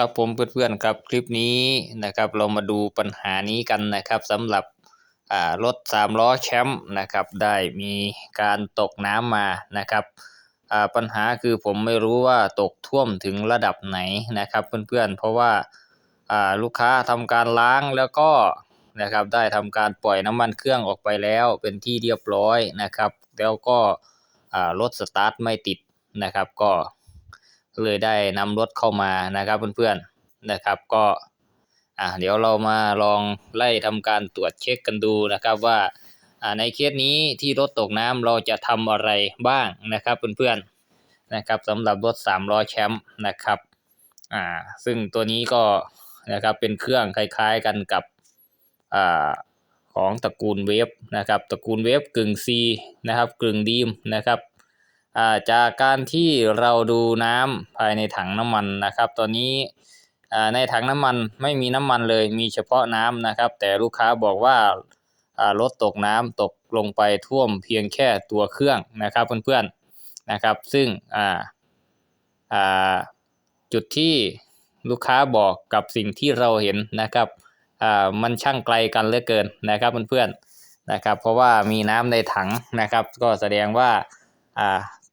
ครับผมเพื่อนๆครับคลิปนี้นะครับเรามาดูปัญหานี้กันนะครับสำหรับรถสามล้อแชมป์นะครับได้มีการตกน้ำมานะครับปัญหาคือผมไม่รู้ว่าตกท่วมถึงระดับไหนนะครับเพื่อนๆเพราะว่าลูกค้าทำการล้างแล้วก็นะครับได้ทำการปล่อยน้ำมันเครื่องออกไปแล้วเป็นที่เรียบร้อยนะครับ แล้วก็รถสตาร์ทไม่ติดนะครับก็ เลยได้นำรถเข้ามานะครับเพื่อนๆนะครับก็อ่าเดี๋ยวเรามาลองไล่ทำการตรวจเช็คกันดูนะครับว่าอ่าในเคสนี้ที่รถตกน้ำเราจะทำอะไรบ้างนะครับเพื่อนๆนะครับสำหรับรถสามล้อแชมป์นะครับอ่าซึ่งตัวนี้ก็นะครับเป็นเครื่องคล้ายๆกันกับอ่าของตระกูลเวฟนะครับตระกูลเวฟกึ่ง C นะครับกึ่งดีมนะครับ จากการที่เราดูน้ำภายในถังน้ำมันนะครับ ตอนนี้ในถังน้ำมันไม่มีน้ำมันเลยมีเฉพาะน้ำนะครับ แต่ลูกค้าบอกว่ารถตกน้ำตกลงไปท่วมเพียงแค่ตัวเครื่องนะครับเพื่อนๆนะครับ ซึ่งจุดที่ลูกค้าบอกกับสิ่งที่เราเห็นนะครับมันช่างไกลกันเหลือเกินนะครับเพื่อนๆนะครับ เพราะว่ามีน้ำในถังนะครับ ก็แสดงว่า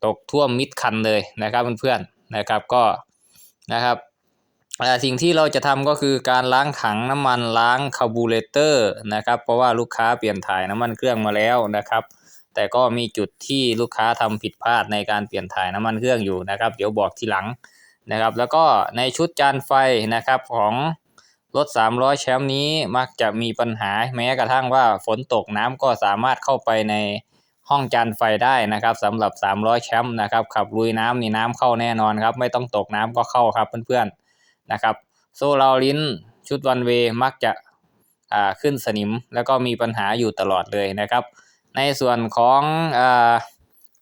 ตกท่วมมิดคันเลยนะครับเพื่อนๆนะครับก็นะครับอ่สิ่งที่เราจะทำก็คือการล้างถังน้ำมันล้างคาบูเรเตอร์นะครับ เพราะว่าลูกค้าเปลี่ยนถ่ายน้ำมันเครื่องมาแล้วนะครับ แต่ก็มีจุดที่ลูกค้าทำผิดพลาดในการเปลี่ยนถ่ายน้ำมันเครื่องอยู่นะครับ เดี๋ยวบอกทีหลังนะครับ แล้วก็ในชุดจานไฟนะครับของรถ300แชมป์นี้มักจะมีปัญหาแม้กระทั่งว่าฝนตกน้ำก็สามารถเข้าไปใน ห้องจานไฟได้นะครับสำหรับ 300 แชมป์นะครับขับลุยน้ำนี่น้ำเข้าแน่นอนครับไม่ต้องตกน้ำก็เข้าครับเพื่อนๆนะครับโซลารินชุดวันเวมักจะอ่าขึ้นสนิมแล้วก็มีปัญหาอยู่ตลอดเลยนะครับ ในส่วนของอ่า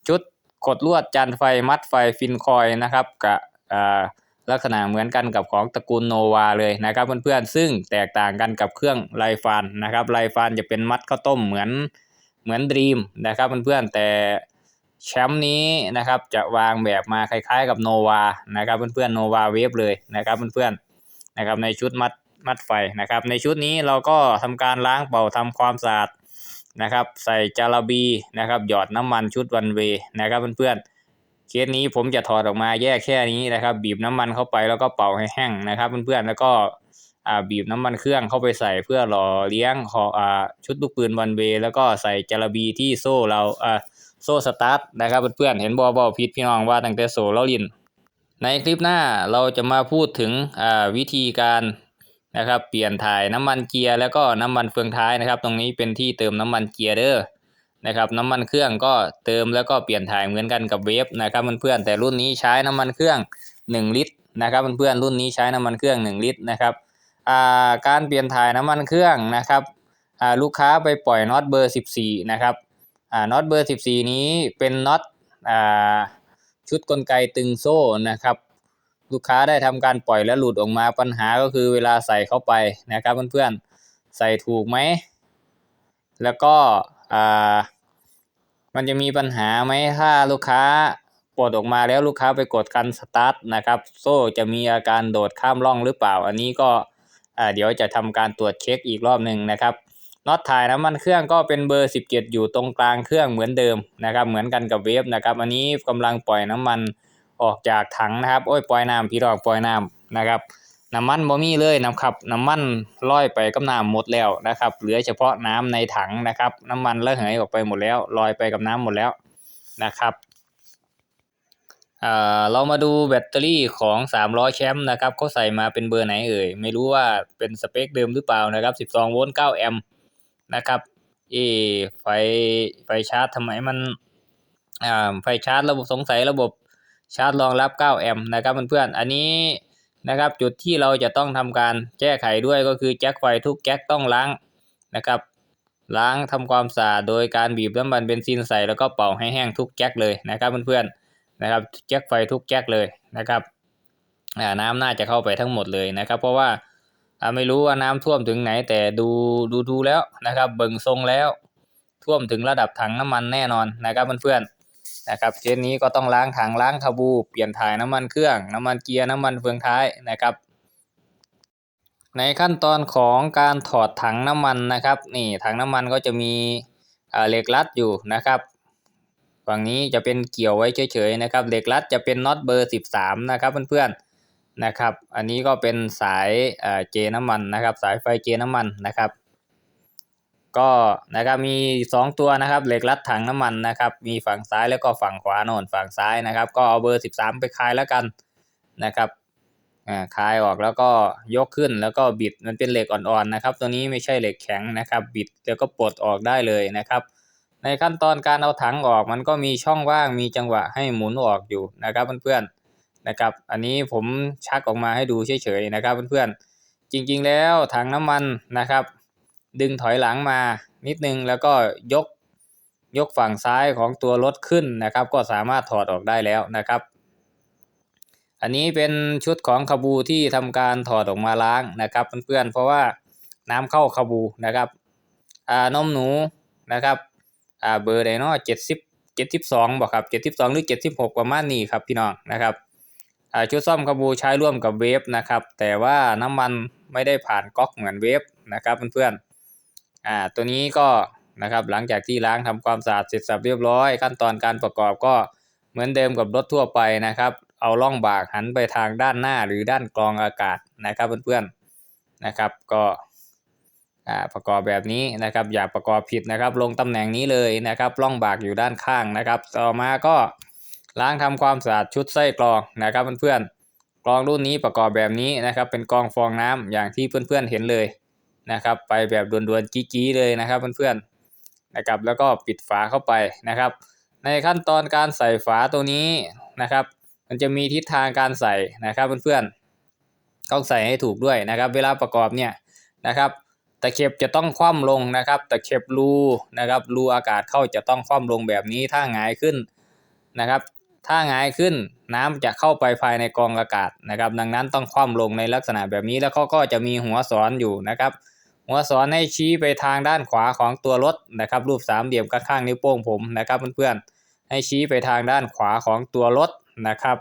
ชุดกดลวดจานไฟมัดไฟฟินคอยนะครับกับอ่าลักษณะเหมือนกันกับของตระกูลโนวาเลยนะครับเพื่อนๆซึ่งแตกต่างกันกับเครื่องไลฟานนะครับไลฟานจะเป็นมัดข้าวต้มเหมือน เหมือนดรีมนะครับเพื่อนๆแต่แชมป์นี้นะครับจะวางแบบมาคล้ายๆกับโนวานะครับเพื่อนๆโนวาเวฟเลยนะครับเพื่อนๆนะครับในชุดมัดมัดไฟนะครับในชุดนี้เราก็ทำการล้างเป่าทำความสะอาดนะครับใส่จาระบีนะครับหยอดน้ำมันชุดวันเวนะครับเพื่อนๆเคสนี้ผมจะถอดออกมาแยกแค่นี้นะครับ บีบน้ำมันเข้าไปแล้วก็เป่าให้แห้งนะครับเพื่อนๆแล้วก็ อ่าบีบน้ำมันเครื่องเข้าไปใส่เพื่อหล่อเลี้ยงขออ่าชุดลูกปืนวันเวแล้วก็ใส่จารบีที่โซ่เราอ่าโซ่สตาร์ทนะครับเพื่อนๆเห็นบอบอพิษพี่น้องว่าตั้งแต่โซ่แล้วลินในคลิปหน้าเราจะมาพูดถึงอ่าวิธีการนะครับเปลี่ยนถ่ายน้ำมันเกียร์แล้วก็น้ำมันเฟืองท้ายนะครับ ตรงนี้เป็นที่เติมน้ำมันเกียร์เด้อนะครับน้ำมันเครื่องก็เติมแล้วก็เปลี่ยนถ่ายเหมือนกันกับเวฟนะครับเพื่อนๆแต่รุ่นนี้ใช้น้ำมันเครื่อง 1 ลิตรนะครับเพื่อนๆรุ่นนี้ใช้น้ำมันเครื่อง 1 ลิตรนะครับ การเปลี่ยนถ่ายน้ำมันเครื่องนะครับลูกค้าไปปล่อยน็อตเบอร์ 14 นะครับน็อตเบอร์ 14 นี้เป็นน็อตชุดกลไกตึงโซ่นะครับ ลูกค้าได้ทำการปล่อยแล้วหลุดออกมาปัญหาก็คือเวลาใส่เข้าไปนะครับเพื่อนๆใส่ถูกไหม แล้วก็มันจะมีปัญหาไหมถ้าลูกค้าปลดออกมาแล้วลูกค้าไปกดคันสตาร์ทนะครับ โซ่จะมีอาการโดดข้ามร่องหรือเปล่า อันนี้ก็ เดี๋ยวจะทำการตรวจเช็คอีกรอบหนึ่งนะครับน็อตถ่ายน้ำมันเครื่องก็เป็นเบอร์ 17 อยู่ตรงกลางเครื่องเหมือนเดิมนะครับ เหมือนกันกับเวฟนะครับ อันนี้กำลังปล่อยน้ำมันออกจากถังนะครับ โอ้ยปล่อยน้ำพี่ดอกปล่อยน้ำนะครับ น้ำมันบ่มีเลยนะครับน้ำมันลอยไปกับน้ำหมดแล้วนะครับ เหลือเฉพาะน้ำในถังนะครับ น้ำมันระเหยออกไปหมดแล้วลอยไปกับน้ำหมดแล้วนะครับ เรามาดูแบตเตอรี่ของ300แชมป์นะครับเขาใส่มาเป็นเบอร์ไหนเอ่ย ไม่รู้ว่าเป็นสเปคเดิมหรือเปล่านะครับ 12 โวลต์ 9 แอมป์นะครับ เอไฟไฟชาร์จทำไมมันอ่าไฟชาร์จระบบสงสัยระบบชาร์จรองรับ 9 แอมป์นะครับเพื่อนๆอันนี้นะครับ จุดที่เราจะต้องทำการแก้ไขด้วยก็คือแจ็คไฟทุกแจ็คต้องล้างนะครับ ล้างทำความสะอาดโดยการบีบน้ำมันเบนซินใส่แล้วก็เป่าให้แห้งทุกแจ็คเลยนะครับเพื่อนๆ นะครับแจ็คไฟทุกแจ็คเลยนะครับน้ำน่าจะเข้าไปทั้งหมดเลยนะครับ เพราะว่าไม่รู้ว่าน้ำท่วมถึงไหน แต่ดูดูดูแล้วนะครับ เบิ่งทรงแล้ว ท่วมถึงระดับถังน้ำมันแน่นอนนะครับเพื่อนๆนะครับเคสนี้ก็ต้องล้างถังล้างคาบู เปลี่ยนถ่ายน้ำมันเครื่อง น้ำมันเกียร์น้ำมันเฟืองท้ายนะครับ ในขั้นตอนของการถอดถังน้ำมันนะครับ นี่ถังน้ำมันก็จะมีเหล็กรัดอยู่นะครับ ฝั่งนี้จะเป็นเกี่ยวไว้เฉยๆนะครับเหล็กรัดจะเป็นน็อตเบอร์ 13 นะครับเพื่อนๆนะครับ อันนี้ก็เป็นสายอ่าเจน้ำมันนะครับ สายไฟเจน้ำมันนะครับ ก็นะครับมีสองตัวนะครับเหล็กรัดถังน้ำมันนะครับ มีฝั่งซ้ายแล้วก็ฝั่งขวาโน่นฝั่งซ้ายนะครับ ก็เอาเบอร์ 13 ไปคลายแล้วกันนะครับอ่าคลายออกแล้วก็ยกขึ้นแล้วก็บิดมันเป็นเหล็กอ่อนๆนะครับ ตัวนี้ไม่ใช่เหล็กแข็งนะครับ บิดแล้วก็ปลดออกได้เลยนะครับ ในขั้นตอนการเอาถังออกมันก็มีช่องว่างมีจังหวะให้หมุนออกอยู่นะครับเพื่อนๆนะครับ อันนี้ผมชักออกมาให้ดูเฉยๆนะครับเพื่อนๆจริงๆแล้วถังน้ำมันนะครับ ดึงถอยหลังมานิดนึงแล้วก็ยกยกฝั่งซ้ายของตัวรถขึ้นนะครับ ก็สามารถถอดออกได้แล้วนะครับ อันนี้เป็นชุดของขบูที่ทำการถอดออกมาล้างนะครับเพื่อนๆเพราะว่าน้ำเข้าขบูนะครับอ่านมหนูนะครับ อ่าเบอร์ไดเนาะเจ็ดสิบเจ็ดสิบสองบอกครับเจ็ดสิบสองหรือเจ็ดสิบหกประมาณนี้ครับพี่น้องนะครับอ่าชุดซ่อมขบูใช้ร่วมกับเวฟนะครับ แต่ว่าน้ำมันไม่ได้ผ่านก๊อกเหมือนเวฟนะครับเพื่อนๆอ่าตัวนี้ก็นะครับหลังจากที่ล้างทำความสะอาดเสร็จสับเรียบร้อย ขั้นตอนการประกอบก็เหมือนเดิมกับรถทั่วไปนะครับ เอาล่องบากหันไปทางด้านหน้าหรือด้านกรองอากาศนะครับเพื่อนๆนะครับก็ อ่าประกอบแบบนี้นะครับ อย่าประกอบผิดนะครับ ลงตำแหน่งนี้เลยนะครับล่องบากอยู่ด้านข้างนะครับ ต่อมาก็ล้างทำความสะอาดชุดไส้กรองนะครับเพื่อนๆกรองรุ่นนี้ประกอบแบบนี้นะครับ เป็นกรองฟองน้ำอย่างที่เพื่อนๆเห็นเลยนะครับ ไปแบบด่วนๆจี้ๆเลยนะครับเพื่อนๆนะครับ แล้วก็ปิดฝาเข้าไปนะครับ ในขั้นตอนการใส่ฝาตัวนี้นะครับ มันจะมีทิศทางการใส่นะครับเพื่อนๆต้องใส่ให้ถูกด้วยนะครับ เวลาประกอบเนี่ยนะครับ ตะเข็บจะต้องคว่ำลงนะครับ ตะเข็บรูนะครับรูอากาศเข้าจะต้องคว่ำลงแบบนี้ถ้าหงายขึ้นนะครับ ถ้าหงายขึ้นน้ำจะเข้าไปภายในกรองอากาศนะครับ ดังนั้นต้องคว่ำลงในลักษณะแบบนี้แล้วเขาก็จะมีหัวสอนอยู่นะครับ หัวสอนให้ชี้ไปทางด้านขวาของตัวรถนะครับ รูปสามเหลี่ยมข้างๆนิ้วโป้งผมนะครับเพื่อนๆให้ชี้ไปทางด้านขวาของตัวรถนะครับ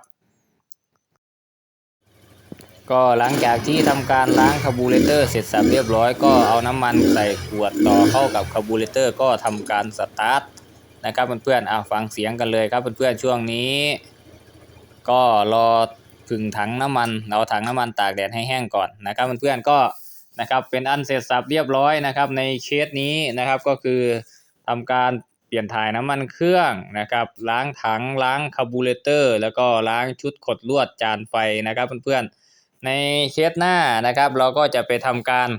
ก็หลังจากที่ทำการล้างคาร์บูเรเตอร์เสร็จสับเรียบร้อย ก็เอาน้ำมันใส่ขวดต่อเข้ากับคาร์บูเรเตอร์ก็ทำการสตาร์ทนะครับเพื่อนๆเอาฟังเสียงกันเลยครับเพื่อนๆช่วงนี้ ก็รอผึ่งถังน้ำมันเอาถังน้ำมันตากแดดให้แห้งก่อนนะครับเพื่อนๆก็นะครับเป็นอันเสร็จสับเรียบร้อยนะครับ ในเคสนี้นะครับก็คือทำการเปลี่ยนถ่ายน้ำมันเครื่องนะครับ ล้างถังล้างคาร์บูเรเตอร์ แล้วก็ล้างชุดขดลวดจานไฟนะครับเพื่อนๆ ในเคสหน้านะครับ เราก็จะไปทำการ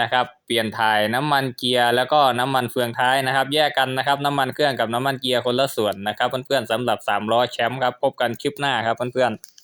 นะครับ เปลี่ยนถ่ายน้ำมันเกียร์แล้วก็น้ำมันเฟืองท้ายนะครับ แยกกันนะครับ น้ำมันเครื่องกับน้ำมันเกียร์คนละส่วนนะครับ เพื่อนๆสำหรับ3ล้อแชมป์ครับพบกันคลิปหน้าครับเพื่อนๆ